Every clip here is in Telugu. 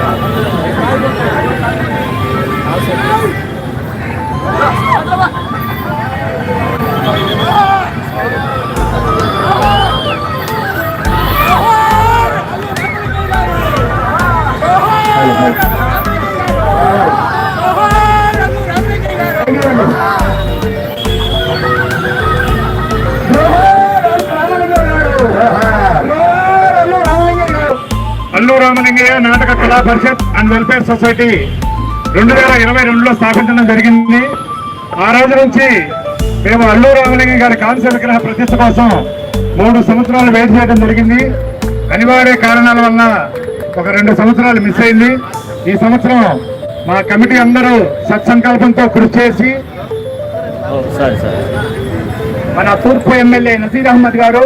おかえりなさい。కళా పరిషత్ అండ్ వెల్ఫేర్ సొసైటీ రెండు వేల ఇరవై రెండులో స్థాపించడం జరిగింది. ఆ రోజు నుంచి మేము అల్లు రామలింగయ్య గారి కాంస్య విగ్రహ ప్రతిష్ట కోసం మూడు సంవత్సరాలు వెయిట్ చేయడం జరిగింది. అనివార్య కారణాల వల్ల ఒక రెండు సంవత్సరాలు మిస్ అయింది. ఈ సంవత్సరం మా కమిటీ అందరూ సత్సంకల్పంతో కృషి చేసి సరే సరే. మన తూర్పు ఎమ్మెల్యే నజీర్ అహ్మద్ గారు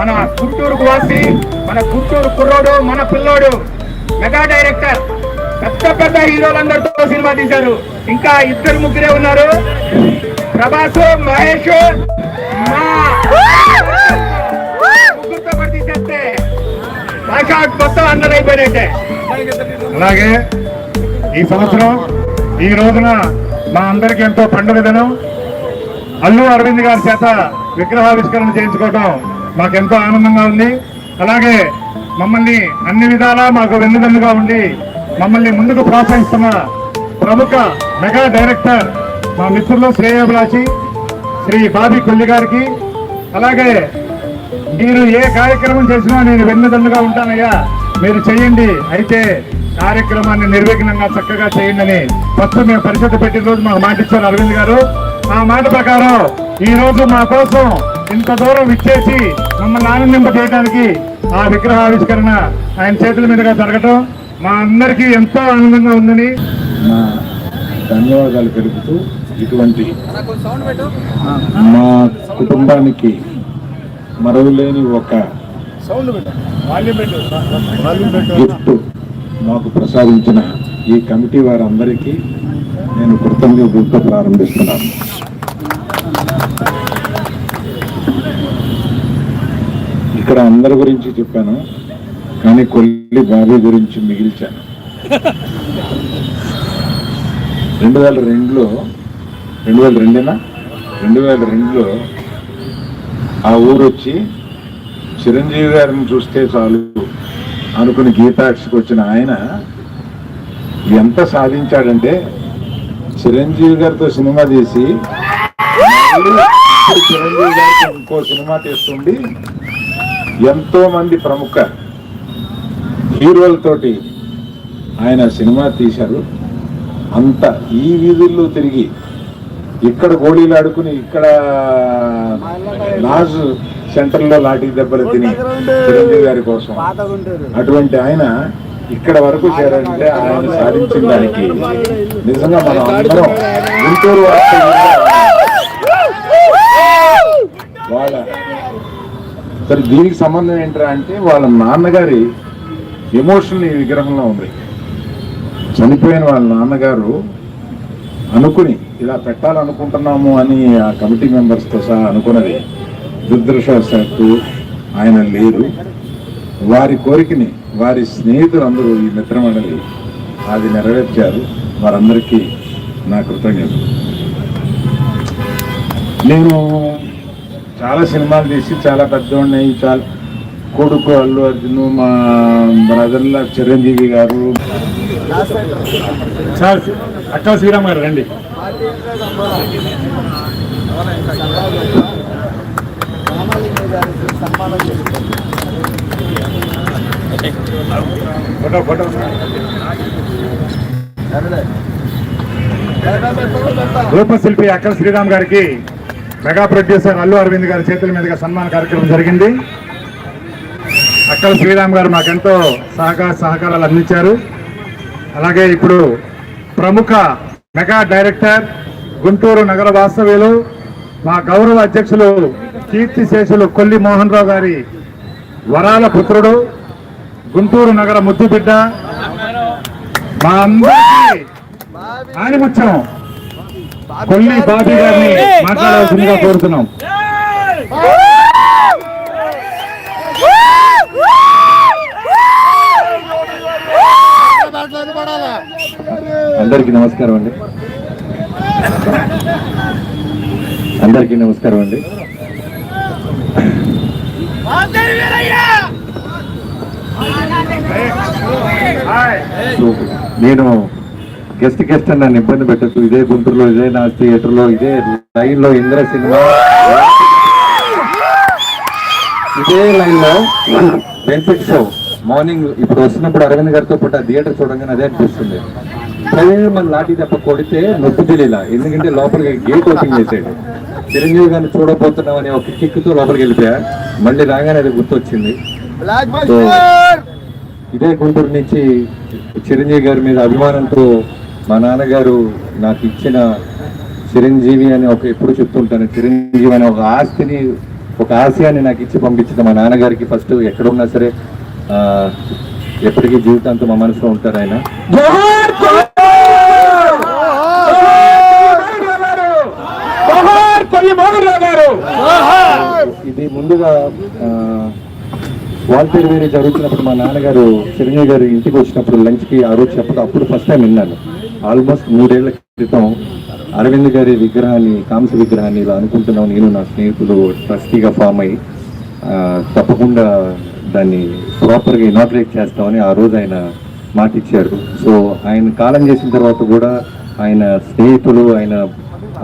మన గుంటూరు వాసి మన గుంటూరు కుర్రోడు మన పిల్లోడు మెగా డైరెక్టర్ పెద్ద పెద్ద హీరోలందరితో సినిమా తీశారు. ఇంకా ఇద్దరు ముగ్గురే ఉన్నారు. ప్రభాస్ మహేష్ మా. తీసేస్తే మొత్తం అందరూ అయిపోయినట్టే. అలాగే ఈ సంవత్సరం ఈ రోజున మా అందరికి ఎంతో పండుగ దినం. అల్లు అరవింద్ గారి చేత విగ్రహావిష్కరణ చేయించుకోవడం మాకెంతో ఆనందంగా ఉంది. అలాగే మమ్మల్ని అన్ని విధాలా మాకు వెన్నుదన్నుగా ఉండి మమ్మల్ని ముందుకు ప్రోత్సహిస్తున్న ప్రముఖ మెగా డైరెక్టర్ మా మిత్రులు శ్రేయాభిలాషి శ్రీ బాబీ కొల్లి గారికి. అలాగే మీరు ఏ కార్యక్రమం చేసినా నేను వెన్నుదన్నుగా ఉంటానయ్యా. మీరు చేయండి. అయితే కార్యక్రమాన్ని నిర్విఘ్నంగా చక్కగా చేయండి అని ఫస్ట్ మేము పరిషత్ పెట్టిన రోజు మాకు మాట ఇచ్చారు అరవింద్ గారు. ఆ మాట ప్రకారం ఈ రోజు మా కోసం ఇంత దూరం ఇచ్చేసి మమ్మల్ని ఆనందింప చేయడానికి ఆ విగ్రహావిష్కరణ ఆయన చేతుల మీదుగా జరగటం మా అందరికీ ఎంతో ఆనందంగా ఉందని. నా ధన్యవాదాలు తెలుపుతూ ఇటువంటి మా కుటుంబానికి మరవలేని ఒక గిఫ్ట్ మాకు ప్రసాదించిన ఈ కమిటీ వారందరికీ నేను కృతజ్ఞతలతో ప్రారంభిస్తున్నాను. ఇక్కడ అందరి గురించి చెప్పాను కానీ కొల్లి బాబీ గురించి మిగిల్చాను. రెండు వేల రెండులో రెండు వేల రెండేనా? రెండు వేల రెండులో ఆ ఊరు వచ్చి చిరంజీవి గారిని చూస్తే చాలు అనుకుని గీతాక్షికి వచ్చిన ఆయన ఎంత సాధించాడంటే చిరంజీవి గారితో సినిమా తీసి చిరంజీవి గారితో ఇంకో సినిమా తీస్తుండి ఎంతో మంది ప్రముఖ హీరోలతోటి ఆయన సినిమా తీశారు. అంత ఈ వీధుల్లో తిరిగి ఇక్కడ గోళీలు ఆడుకుని ఇక్కడ నాజు సెంటర్లో లాఠీ దెబ్బలు తిని చిరంజీవి గారి కోసం అటువంటి ఆయన ఇక్కడ వరకు చేరాలంటే ఆయన సాధించిన దానికి నిజంగా మనం అందరం గుంటూరు వాళ్ళ సరే దీనికి సంబంధం ఏంట్రా అంటే వాళ్ళ నాన్నగారి ఎమోషన్ ఈ విగ్రహంలో ఉంది. చనిపోయిన వాళ్ళ నాన్నగారు అనుకుని ఇలా పెట్టాలనుకుంటున్నాము అని ఆ కమిటీ మెంబర్స్తో సహా అనుకున్నది. దురదృష్టవశాత్తు ఆయన లేరు. వారి కోరికని వారి స్నేహితులందరూ ఈ మిత్రమండలి అది నెరవేర్చారు. వారందరికీ నా కృతజ్ఞతలు. నేను చాలా సినిమాలు తీసి చాలా పెద్దవాడిని చాలా కొడుకు అల్లు అర్జున్ మా బ్రదర్ల చిరంజీవి గారు. సార్ అక్క శ్రీరామ్ గారు రండి. Photo photo. రూపశిల్పి అక్కల శ్రీరామ్ గారికి మెగా ప్రొడ్యూసర్ అల్లు అరవింద్ గారి చేతుల మీదుగా సన్మాన కార్యక్రమం జరిగింది. అక్కల శ్రీరామ్ గారు మాకెంతో సహకార సహకారాలు అందించారు. అలాగే ఇప్పుడు ప్రముఖ మెగా డైరెక్టర్ గుంటూరు నగర వాస్తవ్యులు మా గౌరవ అధ్యక్షులు కీర్తిశేషులు కొల్లి మోహన్ రావు గారి వరాల పుత్రుడు గుంటూరు నగర ముద్దుబిడ్డ మా అందరికీ ఆనిముత్యం. కొల్లి బాబీ గారిని మాట్లాడవలసిందిగా కోరుతున్నాం. అందరికీ నమస్కారం అండి. అందరికీ నమస్కారం అండి. నేను గెస్ట్ గెస్ట్ అని నన్ను ఇబ్బంది పెట్టచ్చు ఇదే గుంటూరులో ఇదే నా థియేటర్లో ఇదే లైన్లో ఇంద్ర సినిమా. ఇదే లైన్లో బెనిఫిట్ షో. మార్నింగ్ ఇప్పుడు వస్తున్నప్పుడు అరవింద్ గారితో పాటు ఆ థియేటర్ చూడగానే అదే అనిపిస్తుంది. మన లాఠీ తప్ప కొడితే నొప్పి తెలియలా. ఎందుకంటే లోపలికి గేట్ ఓపెన్ చేసాడు చిరంజీవి గారిని చూడబోతున్నాం అనే ఒక కిక్తో లోపలికి వెళ్ళిపోయా. మళ్ళీ రాగానే అది గుర్తొచ్చింది. ఇదే గుంటూరు నుంచి చిరంజీవి గారి మీద అభిమానంతో మా నాన్నగారు నాకు ఇచ్చిన చిరంజీవి అని ఒక ఎప్పుడు చెప్తుంటాను చిరంజీవి అనే ఒక ఆస్తిని ఒక ఆశయాన్ని నాకు ఇచ్చి పంపించిన మా నాన్నగారికి. ఫస్ట్ ఎక్కడున్నా సరే ఎప్పటికీ జీవితాంతం మా మనసులో ఉంటారు ఆయన. ఇది ముందుగా ఆ, వేరే జరుగుతున్నప్పుడు మా నాన్నగారు చిరంజీవి గారు ఇంటికి వచ్చినప్పుడు లంచ్కి ఆ రోజు చెప్పడం అప్పుడు ఫస్ట్ టైం విన్నాను. ఆల్మోస్ట్ మూడేళ్ళ క్రితం అరవింద్ గారి విగ్రహాన్ని కాంస విగ్రహాన్ని ఇలా అనుకుంటున్నాం నేను నా స్నేహితులు ట్రస్టీగా ఫామ్ అయ్యి తప్పకుండా దాన్ని ప్రాపర్గా ఇనాగ్రేట్ చేస్తామని ఆ రోజు ఆయన మాట ఇచ్చారు సో ఆయన కాలం చేసిన తర్వాత కూడా ఆయన స్నేహితులు ఆయన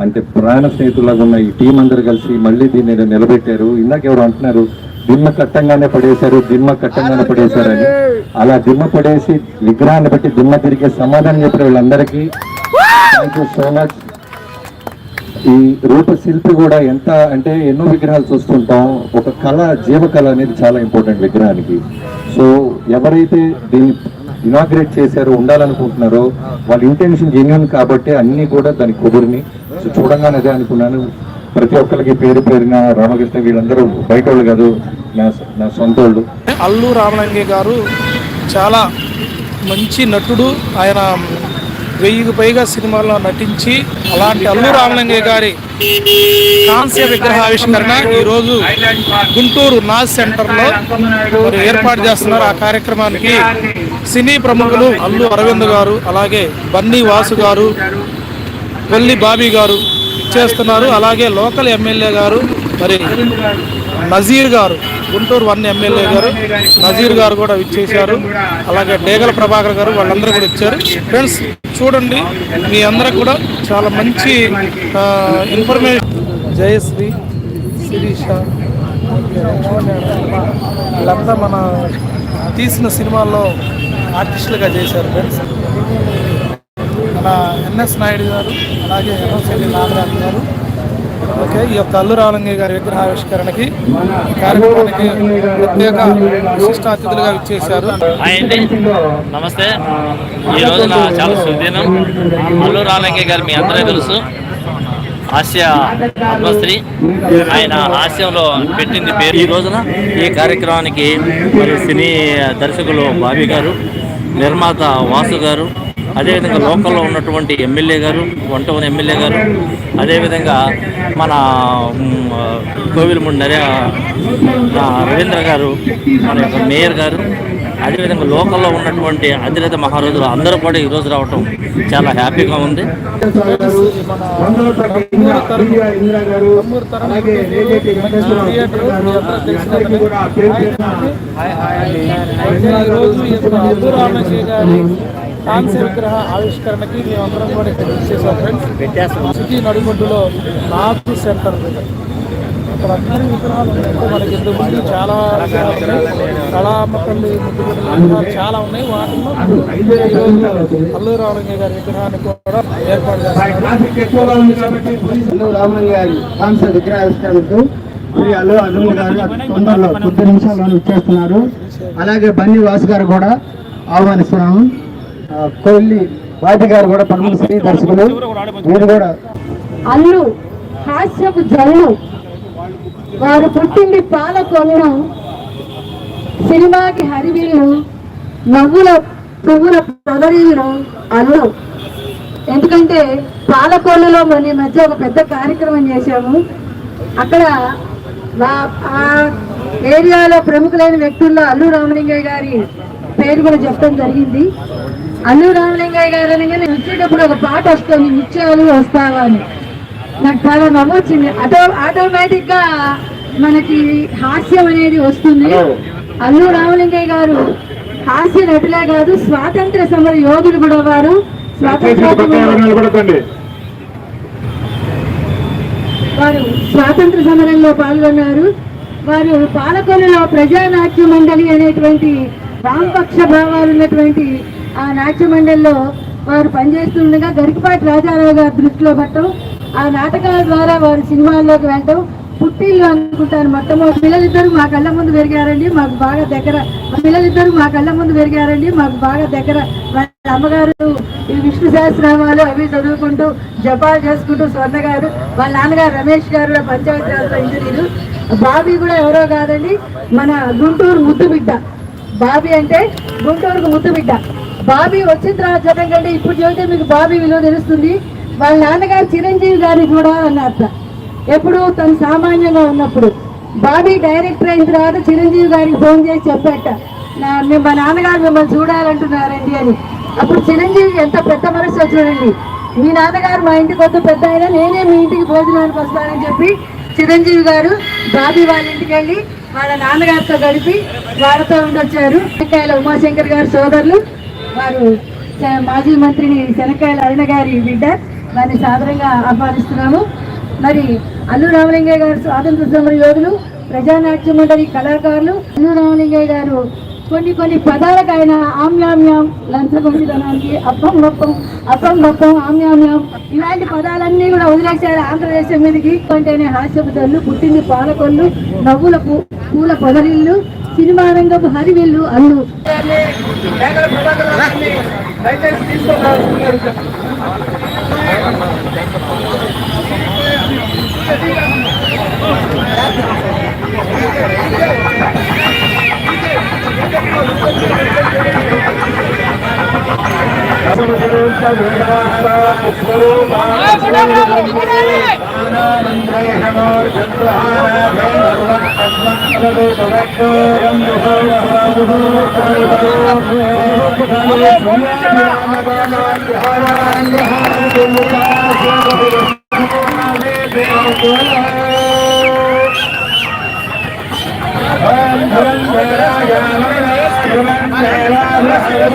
అంటే ప్రాణ స్నేహితులాగా ఉన్న ఈ టీం అందరు కలిసి మళ్ళీ దీన్ని నిలబెట్టారు. ఇందాక ఎవరు అంటున్నారు దిమ్మ కట్టంగానే పడేశారు దిమ్మ కట్టంగానే పడేశారు అని. అలా దిమ్మ పడేసి విగ్రహాన్ని బట్టి దిమ్మ తిరిగే సమాధానం చెప్పిన వీళ్ళందరికీ థ్యాంక్ యూ సో మచ్ ఈ రూపశిల్పి కూడా ఎంత అంటే ఎన్నో విగ్రహాలు చూస్తుంటాం. ఒక కళ జీవకళ అనేది చాలా ఇంపార్టెంట్ విగ్రహానికి. సో ఎవరైతే దీన్ని ఇనాగ్రేట్ చేశారో ఉండాలనుకుంటున్నారో వాళ్ళ ఇంటెన్షన్ జెన్యున్ కాబట్టి అన్నీ కూడా దానికి కుదిరిని చూడంగానే అదే అనుకున్నాను. ప్రతి ఒక్కరికి పేరు పేరిన రామకృష్ణ వీళ్ళందరూ బయట వాళ్ళు కాదు నా నా సొంత వాళ్ళు అల్లు రామలింగయ్య గారు చాలా మంచి నటుడు. ఆయన వెయ్యికి పైగా సినిమాల్లో నటించి అలాంటి అల్లు రామలింగయ్య గారి కాంస్య విగ్రహావిష్కరణ ఈరోజు గుంటూరు నాజ్ సెంటర్లో మరి ఏర్పాటు చేస్తున్నారు. ఆ కార్యక్రమానికి సినీ ప్రముఖులు అల్లు అరవింద్ గారు అలాగే బన్నీ వాసు గారు కొల్లి బాబీ గారు చేస్తున్నారు. అలాగే లోకల్ ఎమ్మెల్యే గారు మరి నజీర్ గారు గుంటూరు వన్ ఎమ్మెల్యే గారు నజీర్ గారు కూడా ఇచ్చేశారు అలాగే డేగల ప్రభాకర్ గారు వాళ్ళందరూ కూడా ఇచ్చారు ఫ్రెండ్స్ చూడండి మీ అందరికి కూడా చాలా మంచి ఇన్ఫర్మేషన్ జయశ్రీ శిరీష. వీళ్ళంతా మన తీసిన సినిమాల్లో ఆర్టిస్టులుగా చేశారు ఫ్రెండ్స్. అలా ఎన్ఎస్ నాయుడు గారు అలాగే ఎన్ఎస్ఎల్లి నాగరాజు గారు. ఓకే ఈ యొక్క అల్లు రాలంగి గారి విగ్రహావిష్కరణకి కార్యక్రమానికి ప్రత్యేక విశిష్ట అతిథులుగా ఇచ్చేశారు నమస్తే. ఈ రోజున చాలా శుభదినం. అల్లు రాలంగి గారు మీ అందరూ తెలుసు. హాస్య పద్మశ్రీ ఆయన హాస్యంలో పెట్టింది పేరు ఈ రోజున. ఈ కార్యక్రమానికి మరి సినీ దర్శకులు బాబీ గారు నిర్మాత వాసు గారు అదేవిధంగా లోకల్లో ఉన్నటువంటి ఎమ్మెల్యే గారు వంటవని ఎమ్మెల్యే గారు అదేవిధంగా మన కోవిలముడి నరే రవీంద్ర గారు మన యొక్క మేయర్ గారు అదేవిధంగా లోకల్లో ఉన్నటువంటి అధినేత మహారాజులు అందరూ కూడా ఈరోజు రావటం చాలా హ్యాపీగా ఉంది. ఈరోజు కాంస్య విగ్రహ ఆవిష్కరణకి మేమందరం కూడా ఇక్కడ వచ్చేసాం ఫ్రెండ్స్. సిటీ నడిగొడ్డులో నార్త్ సెంటర్ దగ్గర ఇక్కడ అందరి విగ్రహాలు ఉన్నాయి. మనకి ఇంతకు ముందు చాలా ముద్దుగుడ్డల విగ్రహాలు చాలా ఉన్నాయి. వాటిలో అల్లు రామలింగయ్య గారి విగ్రహాన్ని కూడా ఏర్పాటు అల్లు రామయ్య గారి కాంస విగ్రహావిష్కరణకు శ్రీ అల్లు అల్లు గారు అతి తొందరలో కొద్ది నిమిషాల్లో ఇచ్చేస్తున్నారు అలాగే బన్నీ వాసు గారు కూడా ఆహ్వానిస్తున్నాము. కొల్లి వాటి గారు కూడా పనులు స్త్రీ దర్శకులు. మీరు కూడా అల్లు హాస్యపు జల్లు. వారు పుట్టింది పాలకొల్లు. సినిమాకి హరివిల్లు నవ్వుల పువ్వుల పొదరిల్లు అల్లు. ఎందుకంటే పాలకొల్లులో మన మధ్య ఒక పెద్ద కార్యక్రమం చేశాము. అక్కడ ఆ ఏరియాలో ప్రముఖులైన వ్యక్తుల్లో అల్లు రామలింగయ్య గారి పేరు కూడా చెప్పడం జరిగింది. అల్లు రామలింగయ్య గారు అనగానే వచ్చేటప్పుడు ఒక పాట వస్తుంది ముత్యాలు వస్తావా అని నాకు చాలా నవ్వు వచ్చింది. ఆటో ఆటోమేటిక్గా మనకి హాస్యం అనేది వస్తుంది. అల్లు రామలింగయ్య గారు హాస్య నటులే కాదు స్వాతంత్ర సమర యోధులు కూడా వారు. వారు స్వాతంత్ర సమరంలో పాల్గొన్నారు. వారు పాలకొల్లులో ప్రజానాట్య మండలి అనేటువంటి వామపక్ష భావాలు ఉన్నటువంటి ఆ నాట్య మండలిలో వారు పనిచేస్తుండగా గరికపాటి రాజారావు గారి దృష్టిలో పట్టడం ఆ నాటకాల ద్వారా వారు సినిమాల్లోకి వెళ్ళటం పుట్టిల్లు అనుకుంటాను మొట్టమొదటి. పిల్లలిద్దరు మా కళ్ళ ముందు పెరిగారండి మాకు బాగా దగ్గర పిల్లలిద్దరు మా కళ్ళ ముందు పెరిగారండి మాకు బాగా దగ్గర. వాళ్ళ అమ్మగారు ఈ విష్ణు సహస్రనామాలు అవి చదువుకుంటూ జపాలు చేసుకుంటూ స్వర్ణ గారు వాళ్ళ నాన్నగారు రమేష్ గారు కూడా పంచాయతీరాజ్ ఇంజనీరు. బాబీ కూడా ఎవరో కాదండి మన గుంటూరు ముద్దు బిడ్డ. బాబీ అంటే గుంటూరుకు ముద్దు బిడ్డ. బాబీ వచ్చిన తర్వాత చెప్పండి కంటే ఇప్పుడు చెబితే మీకు బాబీ విలువ తెలుస్తుంది. వాళ్ళ నాన్నగారు చిరంజీవి గారిని చూడాలన్నారు ఎప్పుడు తను సామాన్యంగా ఉన్నప్పుడు. బాబీ డైరెక్టర్ అయిన తర్వాత చిరంజీవి గారికి ఫోన్ చేసి చెప్పాట మేము మా నాన్నగారు మిమ్మల్ని చూడాలంటున్నారండి అని. అప్పుడు చిరంజీవి ఎంత పెద్ద మనసు చూడండి మీ నాన్నగారు మా ఇంటికి వద్ద పెద్ద అయినా నేనే మీ ఇంటికి భోజనానికి వస్తానని చెప్పి చిరంజీవి గారు బాబీ వాళ్ళ ఇంటికి వెళ్ళి వాళ్ళ నాన్నగారితో గడిపి వాళ్ళతో ఉండొచ్చారు. శనక్కాయల ఉమాశంకర్ గారు సోదరులు. వారు మాజీ మంత్రిని శనక్కాయల అరుణ గారి బిడ్డ వారిని సాదరంగా ఆహ్వానిస్తున్నాము. మరి అల్లు రామలింగయ్య గారు స్వాతంత్ర సమర యోధులు ప్రజానాట్య మండలి కళాకారులు అల్లు రామలింగయ్య గారు కొన్ని కొన్ని పదాలకు ఆయన ఆమ్యామ్యాం లంచగొండిదనానికి అప్పం గొప్పం అప్పం గొప్పం ఆమ్యామ్యాం ఇలాంటి పదాలన్నీ కూడా వదిలేశారు ఆంధ్రదేశం మీదకి. అంటేనే హాస్యపదాలు పుట్టింది పాలకొల్లు నవ్వులకు పూల పొదరిల్లు సినిమా రంగపు హరివిల్లు అల్లు. ధరం ధరాయ నమ నమ శివం శివం శివం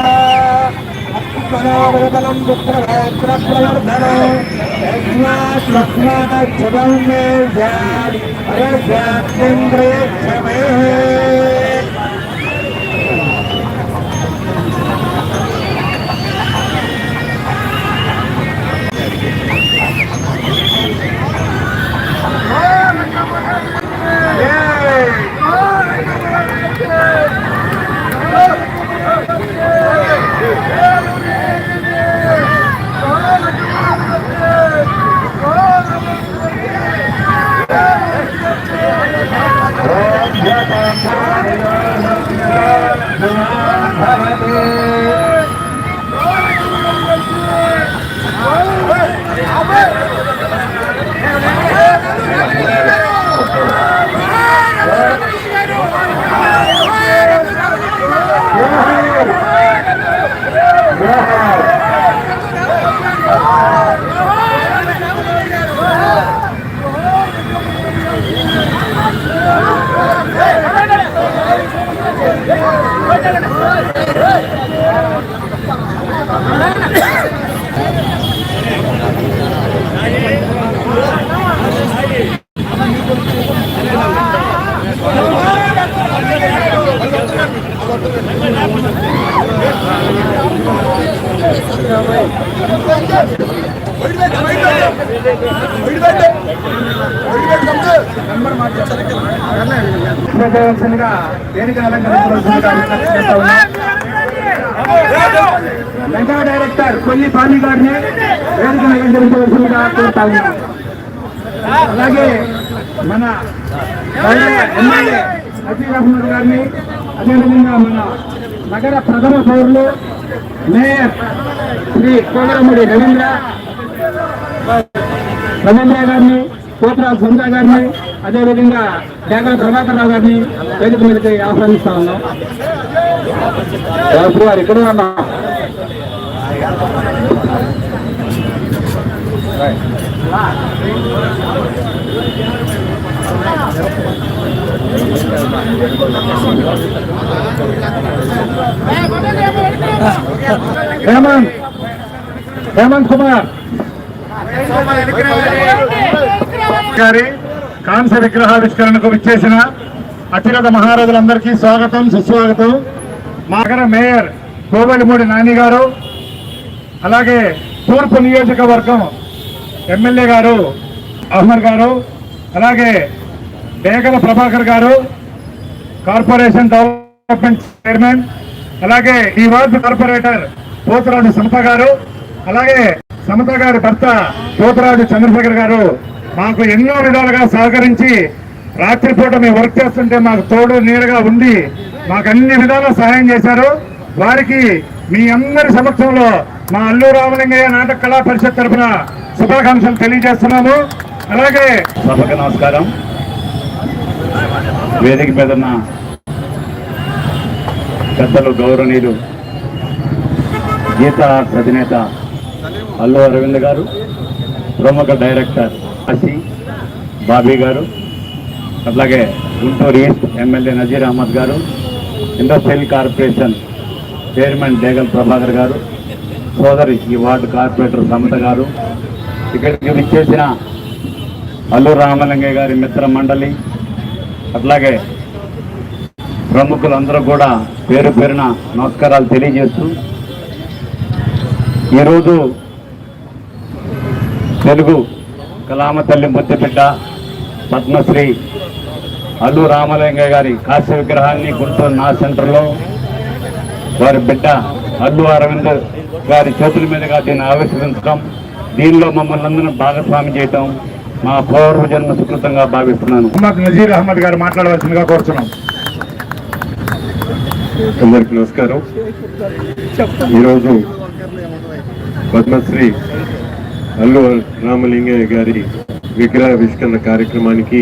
చేయవలసిందిగా మెగా డైరెక్టర్ కొల్లి పాని గారిని వేదిక అలంకరించవలసిందిగా కోరుతా ఉన్నాం. అలాగే మన ఎమ్మెల్యే అజీర్ అహ్మద్ గారిని అదేవిధంగా మన నగర ప్రథమ పౌరులు మేయర్ శ్రీ కోమరముడి రవీంద్ర రవీంద్ర గారిని కోతరాజు సంజా గారిని అదేవిధంగా డేగల ప్రభాకర్ రావు గారిని వేదిక మీదకి ఆహ్వానిస్తా ఉన్నాం. గారు ఇక్కడ ఉన్నాం. హేమంత్ హేమంత్ కుమార్. గారి కాంస్య విగ్రహావిష్కరణకు విచ్చేసిన అతిరథ మహారాజులందరికీ స్వాగతం సుస్వాగతం. మాగర మేయర్ కోవెలిమూడి నాని గారు అలాగే తూర్పు నియోజకవర్గం ఎమ్మెల్యే గారు అహ్మద్ గారు అలాగే డేగల ప్రభాకర్ గారు కార్పొరేషన్ డెవలప్మెంట్ చైర్మన్ అలాగే ఈ వార్డు కార్పొరేటర్ పోతురాజు సమత గారు అలాగే సమత గారి భర్త పోతురాజు చంద్రశేఖర్ గారు మాకు ఎన్నో విధాలుగా సహకరించి రాత్రిపూట మేము వర్క్ చేస్తుంటే మాకు తోడు నీడగా ఉండి మాకు అన్ని విధాలా సహాయం చేశారు. వారికి మీ అందరి సమక్షంలో మా అల్లు రామలింగయ్య నాటక కళా పరిషత్ తరఫున శుభాకాంక్షలు తెలియజేస్తున్నాము. అలాగే సభకు నమస్కారం. వేదిక మీద ఉన్న పెద్దలు గౌరవనీయులు గీత అధినేత అల్లు అరవింద్ గారు ప్రముఖ డైరెక్టర్ అసి బాబీ గారు అట్లాగే గుంటూరు ఈస్ట్ ఎమ్మెల్యే నజీర్ అహ్మద్ గారు industrial corporation chairman Degal Prabhakar గారు సోదరి ఈ వార్డు కార్పొరేటర్ సమత గారు ఇక్కడికి విచ్చేసిన అల్లు రామలింగయ్య గారి మిత్ర మండలి అట్లాగే ప్రముఖులందరూ కూడా పేరు పేరున నమస్కారాలు తెలియజేస్తూ ఈరోజు తెలుగు కలామ తల్లి ముద్దబిడ్డ పద్మశ్రీ అల్లు రామలింగయ్య గారి కాశ్య విగ్రహాన్ని గుంటూరు నా సెంటర్లో వారి బిడ్డ అల్లు అరవింద్ గారి చేతుల మీదుగా దీన్ని ఆవిష్కరించడం. దీనిలో మమ్మల్ని అందరినీ భాగస్వామి చేయటం మా పూర్వజన్మ సుకృతంగా భావిస్తున్నాను. మహమ్మద్ నజీర్ అహ్మద్ గారు మాట్లాడవలసిందిగా కోరుతున్నాం అందరికి నమస్కారం. ఈరోజు పద్మశ్రీ అల్లు రామలింగయ్య గారి విగ్రహావిష్కరణ కార్యక్రమానికి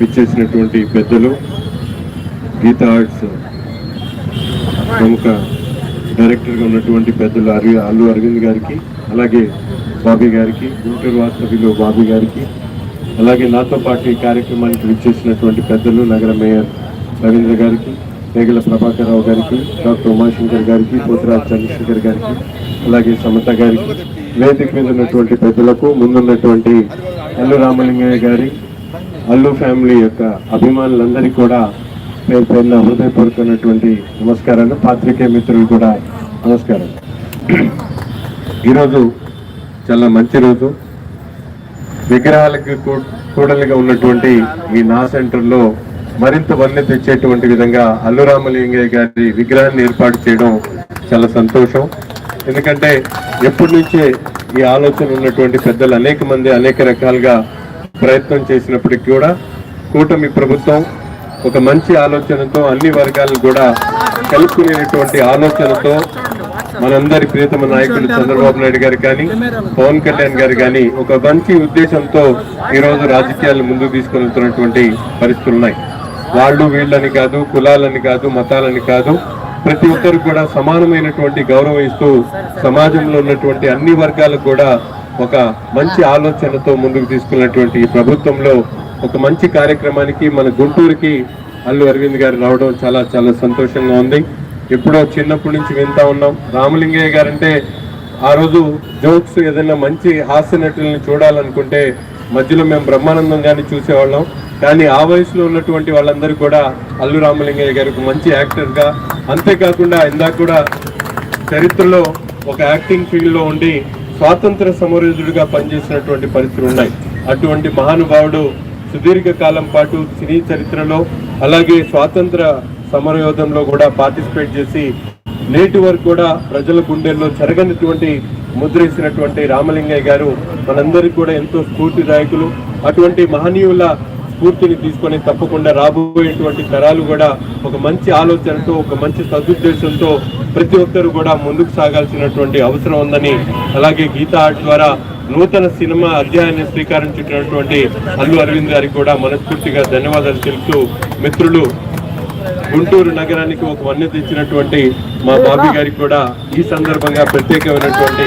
విచ్చేసినటువంటి పెద్దలు గీతా ఆర్ట్స్ ప్రముఖ డైరెక్టర్గా ఉన్నటువంటి పెద్దలు అరి అల్లు అరవింద్ గారికి అలాగే బాబీ గారికి గుంటూరు వాస్తవ్యులు బాబీ గారికి అలాగే నాతో పాటు ఈ కార్యక్రమానికి విచ్చేసినటువంటి పెద్దలు నగర మేయర్ రవీంద్ర గారికి మేఘల ప్రభాకర్ రావు గారికి డాక్టర్ ఉమాశంకర్ గారికి పోతరాజ్ చంద్రశేఖర్ గారికి అలాగే సమత గారికి వేదిక మీద ఉన్నటువంటి పెద్దలకు ముందున్నటువంటి అల్లు రామలింగయ్య గారి అల్లు ఫ్యామిలీ యొక్క అభిమానులందరికీ కూడా పేరు పేరున హృదయపూర్వకమైనటువంటి నమస్కారాలు. పాత్రికేయ మిత్రులు కూడా నమస్కారం. ఈరోజు చాలా మంచి రోజు. విగ్రహాలకు కూ- కూడలిగా ఉన్నటువంటి ఈ నా సెంటర్లో మరింత వన్నె తెచ్చేటువంటి విధంగా అల్లు రామలింగయ్య గారి విగ్రహాన్ని ఏర్పాటు చేయడం చాలా సంతోషం. ఎందుకంటే ఎప్పటి నుంచే ఈ ఆలోచన ఉన్నటువంటి పెద్దలు అనేక మంది అనేక రకాలుగా ప్రయత్నం చేసినప్పటికీ కూడా కూటమి ప్రభుత్వం ఒక మంచి ఆలోచనతో అన్ని వర్గాలను కూడా కలుపుకునేటువంటి ఆలోచనతో మనందరి ప్రియతమ నాయకుడు చంద్రబాబు నాయుడు గారు కానీ పవన్ కళ్యాణ్ గారు కానీ ఒక మంచి ఉద్దేశంతో ఈరోజు రాజకీయాలను ముందుకు తీసుకెళ్తున్నటువంటి పరిస్థితులు ఉన్నాయి. వాళ్ళు వీళ్ళని కాదు కులాలని కాదు మతాలని కాదు ప్రతి ఒక్కరికి కూడా సమానమైనటువంటి గౌరవం ఇస్తూ సమాజంలో ఉన్నటువంటి అన్ని వర్గాలకు కూడా ఒక మంచి ఆలోచనతో ముందుకు తీసుకున్నటువంటి ఈ ప్రభుత్వంలో ఒక మంచి కార్యక్రమానికి మన గుంటూరుకి అల్లు అరవింద్ గారు రావడం చాలా చాలా సంతోషంగా ఉంది. ఎప్పుడో చిన్నప్పటి నుంచి వింటా ఉన్నాం. రామలింగయ్య గారంటే ఆ రోజు జోక్స్ ఏదైనా మంచి హాస్య నటులను చూడాలనుకుంటే మధ్యలో మేము బ్రహ్మానందం గారిని చూసేవాళ్ళం. కానీ ఆ వయసులో ఉన్నటువంటి వాళ్ళందరూ కూడా అల్లు రామలింగయ్య గారికి మంచి యాక్టర్గా అంతేకాకుండా ఇందాక కూడా చరిత్రలో ఒక యాక్టింగ్ ఫీల్డ్లో ఉండి స్వాతంత్ర సమరయుధుడిగా పనిచేసినటువంటి పరిస్థితులు ఉన్నాయి. అటువంటి మహానుభావుడు సుదీర్ఘ కాలం పాటు సినీ చరిత్రలో అలాగే స్వాతంత్ర సమరయోధంలో కూడా పార్టిసిపేట్ చేసి నేటి వరకు కూడా ప్రజల గుండెల్లో జరగనటువంటి ముద్రేసినటువంటి రామలింగయ్య గారు మనందరికీ కూడా ఎంతో స్ఫూర్తిదాయకులు అటువంటి మహనీయుల స్ఫూర్తిని తీసుకొని తప్పకుండా రాబోయేటువంటి తరాలు కూడా ఒక మంచి ఆలోచనతో ఒక మంచి సదుద్దేశంతో ప్రతి ఒక్కరు కూడా ముందుకు సాగాల్సినటువంటి అవసరం ఉందని అలాగే గీతా ఆర్ట్ ద్వారా నూతన సినిమా అధ్యాయాన్ని శ్రీకారం చుట్టినటువంటి అల్లు అరవింద్ గారికి కూడా మనస్ఫూర్తిగా ధన్యవాదాలు తెలుపుతూ మిత్రులు గుంటూరు నగరానికి ఒక వన్య తెచ్చినటువంటి మా బాబీ గారికి కూడా ఈ సందర్భంగా ప్రత్యేకమైనటువంటి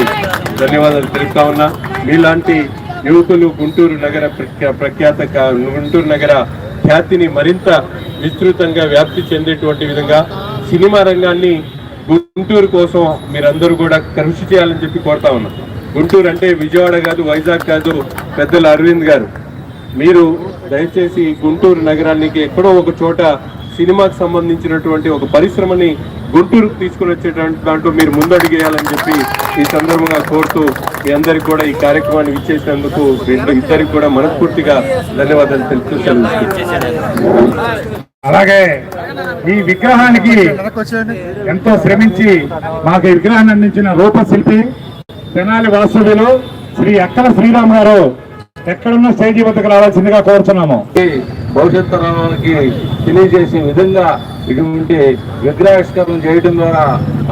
ధన్యవాదాలు తెలుపుతా ఉన్నా. మీలాంటి యువకులు గుంటూరు నగర ప్రఖ్యా- ప్రఖ్యాత గుంటూరు నగర ఖ్యాతిని మరింత విస్తృతంగా వ్యాప్తి చెందేటువంటి విధంగా సినిమా రంగాన్ని గుంటూరు కోసం మీరందరూ కూడా కృషి చేయాలని చెప్పి కోరుతా ఉన్నాం. గుంటూరు అంటే విజయవాడ కాదు వైజాగ్ కాదు పెద్దల అరవింద్ గారు. మీరు దయచేసి గుంటూరు నగరానికి ఎక్కడో ఒక చోట సినిమాకి సంబంధించినటువంటి ఒక పరిశ్రమని గుంటూరుకు తీసుకుని వచ్చేటువంటి దాంట్లో మీరు ముందడుగేయాలని చెప్పి ఈ సందర్భంగా కోరుతూ మీ అందరికి కూడా ఈ కార్యక్రమాన్ని ఇచ్చేసినందుకు రెండు ఇద్దరికి కూడా మనస్ఫూర్తిగా ధన్యవాదాలు తెలుపుతూ అలాగే ఈ విగ్రహానికి ఎంతో శ్రమించి మాకు విగ్రహాన్ని అందించిన రూపశిల్పి తెనాలి వాసుడిలో శ్రీ అక్కల శ్రీరామ్ గారు ఎక్కడున్న స్టేజీ వద్దకు రావాల్సిందిగా కోరుతున్నాము భవిష్యత్ తరానికి తెలియజేసే విధంగా ఇటువంటి విగ్రహావిష్కరణ చేయడం ద్వారా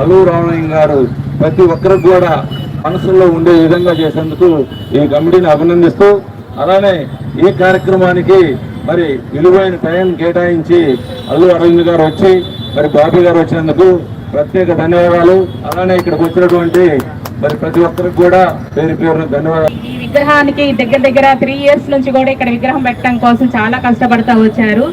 అల్లు రామలింగ గారు ప్రతి ఒక్కరికి కూడా మనసులో ఉండే విధంగా చేసేందుకు ఈ కమిటీని అభినందిస్తూ అలానే ఈ కార్యక్రమానికి మరి విలువైన టైం కేటాయించి అల్లు అరవింద్ గారు వచ్చి మరి బాబీ గారు వచ్చినందుకు ప్రత్యేక ధన్యవాదాలు. అలానే ఇక్కడికి వచ్చినటువంటి మరి ప్రతి ఒక్కరికి కూడా పేరు పేరు ధన్యవాదాలు. ఈ విగ్రహానికి దగ్గర దగ్గర త్రీ ఇయర్స్ నుంచి కూడా ఇక్కడ విగ్రహం పెట్టడం కోసం చాలా కష్టపడతా వచ్చారు.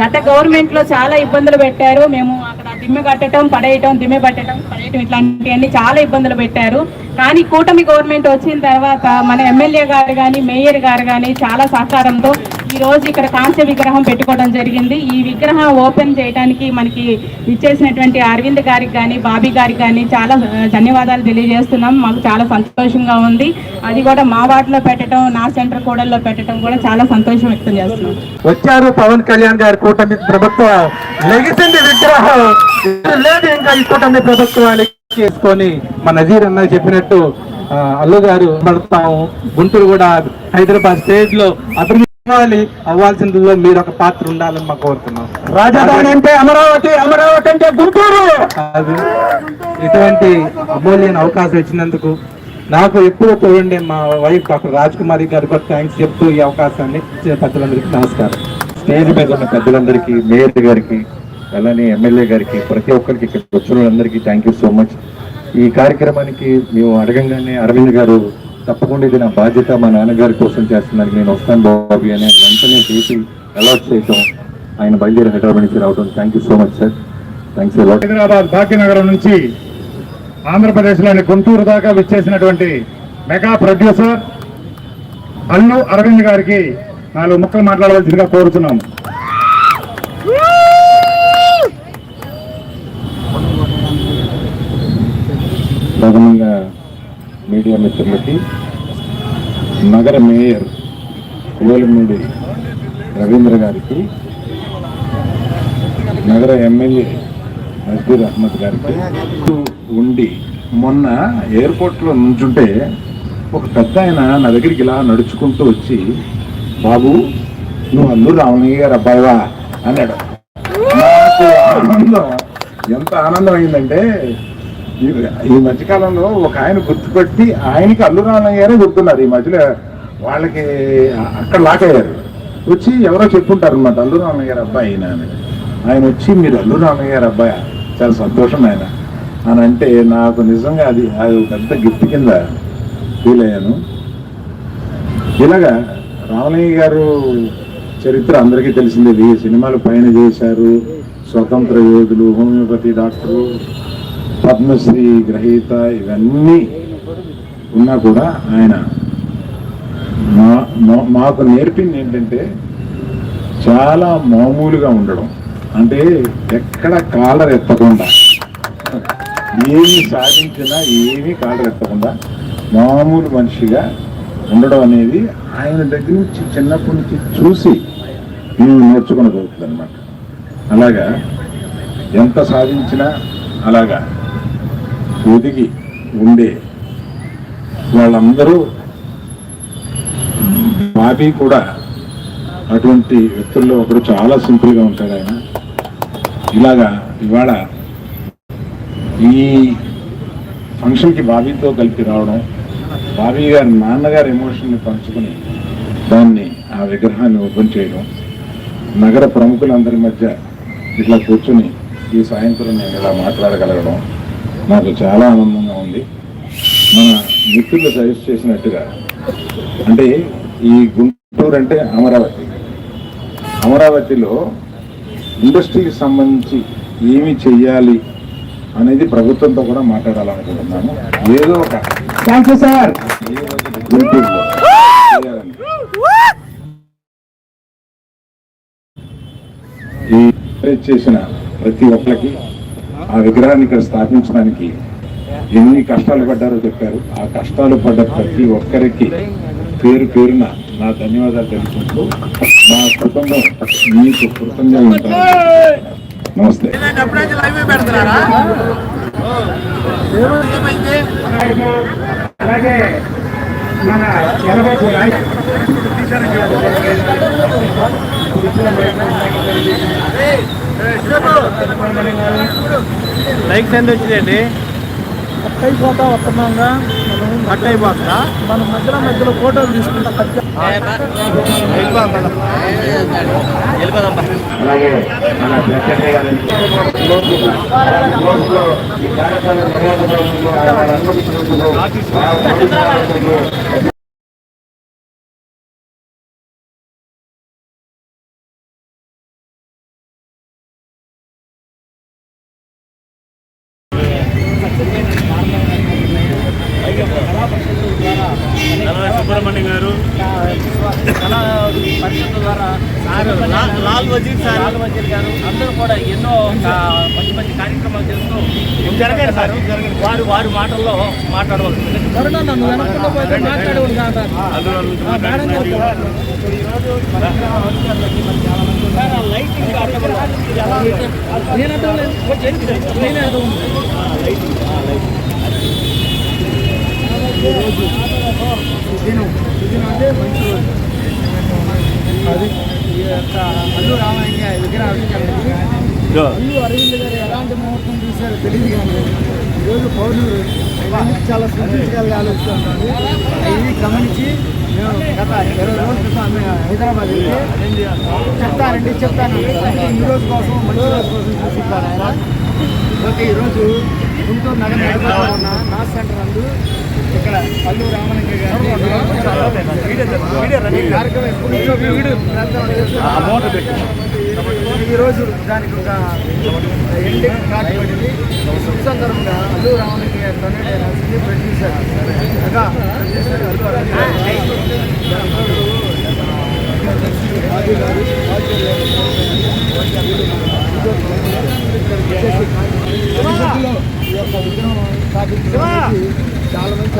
గత గవర్నమెంట్లో చాలా ఇబ్బందులు పెట్టారు. మేము అక్కడ దిమ్మె కట్టడం పడేయటం దిమ్మె పట్టడం పడేయటం ఇట్లాంటివన్నీ చాలా ఇబ్బందులు పెట్టారు. కానీ కూటమి గవర్నమెంట్ వచ్చిన తర్వాత మన ఎమ్మెల్యే గారు కానీ మేయర్ గారు కానీ చాలా సహకారంతో ఈ రోజు ఇక్కడ కాంస్య విగ్రహం పెట్టుకోవడం జరిగింది. ఈ విగ్రహం ఓపెన్ చేయడానికి మనకి ఇచ్చేసినటువంటి అరవింద్ గారికి కానీ బాబీ గారికి కానీ చాలా ధన్యవాదాలు తెలియజేస్తున్నాం. మాకు చాలా సంతోషంగా ఉంది. అది కూడా మా వార్డులో పెట్టడం నా సెంటర్ కూడల్లో పెట్టడం కూడా చాలా సంతోషం వ్యక్తం చేస్తున్నాం. వచ్చారు పవన్ కళ్యాణ్ గారి కూటమి ప్రభుత్వం లెగిసింది విగ్రహం. లేదు ఇంకా ఈ కూటమి ప్రభుత్వానికి చేసుకొని మన నజీర్ అన్న చెప్పినట్టు అల్లు గారు పడతాము గుంటూరు కూడా హైదరాబాద్ స్టేట్లో అభివృద్ధి అవ్వాల్సిందిలో మీరు ఒక పాత్ర ఉండాలని మాకు కోరుతున్నాం. రాజధాని అంటే అమరావతి అమరావతి అంటే గుంటూరు. అది ఇటువంటి అమూల్యమైన అవకాశం ఇచ్చినందుకు నాకు ఎప్పుడు చూడండి మా వైఫ్ డాక్టర్ రాజ్ కుమారి గారు కూడా థ్యాంక్స్ చెప్తూ ఈ అవకాశాన్ని ఇచ్చిన పెద్దలందరికీ నమస్కారం. స్టేజ్ మీద ఉన్న పెద్దలందరికీ మేయర్ గారికి అలానే ఎమ్మెల్యే గారికి ప్రతి ఒక్కరికి ఇక్కడికి వచ్చిన వాళ్ళందరికీ థ్యాంక్ యూ సో మచ్ ఈ కార్యక్రమానికి మేము అడగంగానే అరవింద్ గారు తప్పకుండా ఇది నా బాధ్యత మా నాన్నగారి కోసం చేస్తున్నాను నేను వస్తాను బాబీ అని వెంటనే చేసి అలాట్ చేయటం ఆయన బయలుదేరి హైదరాబాద్ నుంచి రావడం thank you so much sir thanks Hyderabad Bhagyanagaram నుంచి ఆంధ్రప్రదేశ్లోని గుంటూరు దాకా విచ్చేసినటువంటి మెగా ప్రొడ్యూసర్ అల్లు అరవింద్ గారికి నాలుగు ముక్కలు మాట్లాడవలసిందిగా కోరుతున్నాము ప్రథమంగా మీడియా మిత్రులకి నగర మేయర్ కోలిమూడి రవీంద్ర గారికి నగర ఎమ్మెల్యే నజీర్ అహ్మద్ గారికి ఉండి మొన్న ఎయిర్పోర్ట్లో నుంచుంటే ఒక పెద్ద ఆయన నా దగ్గరికి ఇలా నడుచుకుంటూ వచ్చి బాబు నువ్వు అల్లు రామయ్య గారు అబ్బాయివా? అన్నాడు. నాకు ఆనందం ఎంత ఆనందం అయిందంటే ఈ ఈ మధ్యకాలంలో ఒక ఆయన గుర్తుపెట్టి ఆయనకి అల్లు రామయ్యారే గుర్తున్నారు. ఈ మధ్యలో వాళ్ళకి అక్కడ లాక్ అయ్యారు. వచ్చి ఎవరో చెప్పుంటారు అనమాట అల్లు రామయ్య గారు అబ్బాయి ఈయన అని. ఆయన వచ్చి మీరు అల్లు రామయ్య గారు అబ్బాయి? చాలా సంతోషం ఆయన అని అంటే నాకు నిజంగా అది అది ఒక పెద్ద గిఫ్ట్ కింద ఫీల్ అయ్యాను. ఇలాగా రామలయ్య గారు చరిత్ర అందరికీ తెలిసిందే. వెయ్యి సినిమాలు పైన చేశారు. స్వతంత్ర యోధులు హోమియోపతి డాక్టరు పద్మశ్రీ గ్రహీత ఇవన్నీ ఉన్నా కూడా ఆయన మా మాకు నేర్పింది ఏంటంటే చాలా మామూలుగా ఉండడం. అంటే ఎక్కడ కాలర్ ఎత్తకుండా ఏమి సాధించినా ఏమీ కాలర్ ఎత్తకుండా మామూలు మనిషిగా ఉండడం అనేది ఆయన దగ్గర నుంచి చిన్నప్పటి నుంచి చూసి నేను నేర్చుకుని జరుగుతుంది అనమాట అలాగా? ఎంత సాధించినా అలాగా. ఒదిగి ఉండే వాళ్ళందరూ బాబీ కూడా అటువంటి వ్యక్తుల్లో ఒకడు చాలా సింపుల్గా ఉంటాడు ఆయన. ఇలాగా ఇవాళ ఈ ఫంక్షన్కి బాబీతో కలిపి రావడం బాబీ గారి నాన్నగారి ఎమోషన్ని పంచుకుని దాన్ని ఆ విగ్రహాన్ని ఓపెన్ చేయడం నగర ప్రముఖులందరి మధ్య ఇట్లా కూర్చుని ఈ సాయంత్రం నేను ఇలా మాట్లాడగలగడం నాకు చాలా ఆనందంగా ఉంది. మన మిత్రులు సజెస్ట్ చేసినట్టుగా అంటే ఈ గుంటూరు అంటే అమరావతి. అమరావతిలో ఇండస్ట్రీకి సంబంధించి ఏమి చెయ్యాలి అనేది ప్రభుత్వంతో కూడా మాట్లాడాలనుకుంటున్నాను ఏదో ఒక థ్యాంక్ యూ సార్ గుంటూరులో. ఈ చేసిన ప్రతి ఒక్కరికి ఆ విగ్రహాన్ని ఇక్కడ స్థాపించడానికి ఎన్ని కష్టాలు పడ్డారో చెప్పారు. ఆ కష్టాలు పడ్డ ప్రతి ఒక్కరికి పేరు పేరున నా ధన్యవాదాలు తెలుపుకుంటూ నా కుటుంబం మీకు కృతంగా ఉంటాను. నమస్తే. అలాగే మన ఎనభై లైక్స్ ఎంత వచ్చిందండి? కట్ అయిపోతా వస్తున్నాంగా కట్ అయిపోతుందా మన మధ్యలో మధ్యలో ఫోటోలు తీసుకుంటా కట్ అలాగే మన ప్రెసిడెంట్ గారిని ఈ కార్యక్రమం కళా పరిషత్ ద్వారా లాల్ వజీర్ సార్. లాల్ వజీర్ గారు అందరూ కూడా ఎన్నో మంచి మంచి కార్యక్రమాలు చేస్తూ జరగారు సార్. వారు వారి మాటల్లో మాట్లాడవలసింది లైటింగ్ అది ఈ యొక్క అల్లు రామయ్య విగ్రహావిష్కరణకి అల్లు అరవింద్ గారు ఎలాంటి ముహూర్తం తీశారో తెలియదు కానీ ఈరోజు పౌరులు ఇవన్నీ చాలా సృష్టించగలిగే ఆలోచిస్తున్నారు ఇవి గమనించి మేము గత ఇరవై రోజుల క్రితం హైదరాబాద్ వెళ్తే చెప్తానండి చెప్తాను ఈ రోజు కోసం మంచి రోజు కోసం ఆయన ఓకే ఈరోజు గుంటూరు నగర నడిపోతా ఉన్న నాస్ సెంటర్ నందు ఇక్కడ అల్లు రామలింగ గారి ఈ కార్యక్రమం ఎప్పటి నుంచో ప్రాంతంలో చేస్తున్నారు. ఈ రోజు దానికి ఒక ఎండింగ్ కార్డు పడింది. ఈ సందర్భంగా అల్లు రామలింగ ప్రొడ్యూసర్. రాజు గారు, రాజు గారు, ఈ యొక్క విగ్రహం స్థాపించడానికి చాలా మంది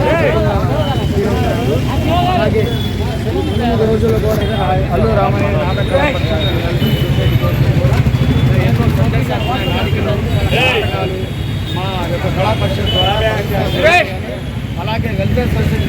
అలాగే ముందు రోజుల్లో కూడా అల్లు రామయ్య నాటక నాటకాలు మా యొక్క కళా ద్వారా అలాగే వెల్ఫేర్ సొసైటీ